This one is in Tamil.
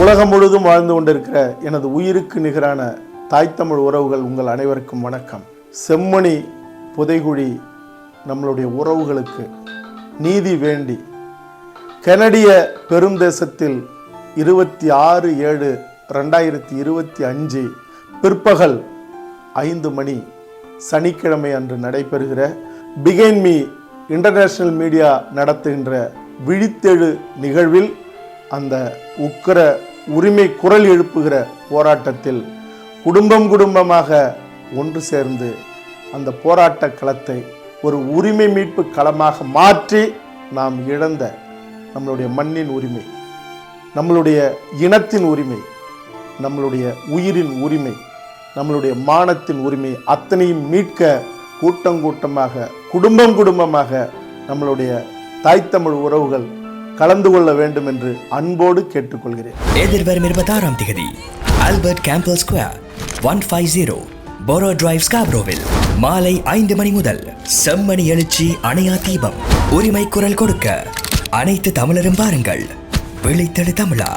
உலகம் முழுதும் வாழ்ந்து கொண்டிருக்கிற எனது உயிருக்கு நிகரான தாய் தமிழ் உறவுகள் உங்கள் அனைவருக்கும் வணக்கம். செம்மணி புதைகுழி நம்மளுடைய உறவுகளுக்கு நீதி வேண்டி கனடிய பெருந்தேசத்தில் இருபத்தி ஆறு ஏழு ரெண்டாயிரத்தி இருபத்தி அஞ்சு பிற்பகல் ஐந்து மணி சனிக்கிழமை அன்று நடைபெறுகிற பிகைன் மீ இன்டர்நேஷனல் மீடியா நடத்துகின்ற விழித்தெழு நிகழ்வில் அந்த உக்கிர உரிமை குரல் எழுப்புகிற போராட்டத்தில் குடும்பம் குடும்பமாக ஒன்று சேர்ந்து அந்த போராட்ட களத்தை ஒரு உரிமை மீட்பு களமாக மாற்றி நாம் இழந்த நம்மளுடைய மண்ணின் உரிமை நம்மளுடைய இனத்தின் உரிமை நம்மளுடைய உயிரின் உரிமை நம்மளுடைய மானத்தின் உரிமை அத்தனையும் மீட்க கூட்டம் கூட்டமாக குடும்பம் குடும்பமாக நம்மளுடைய தாய்த்தமிழ் உறவுகள் கலந்து கொள்ள வேண்டும் என்று அன்போடு கேட்டுக்கொள்கிறேன். எதிர்வரும் இருபத்தாறாம் தேதி Albert Campbell Square one five zero Borough Drive ஸ்காப்ரோவில் மாலை ஐந்து மணி முதல் செம்மணி எழுச்சி அணையா தீபம் உரிமை குரல் கொடுக்க அனைத்து தமிழரும் பாருங்கள். விழித்தெழு தமிழா.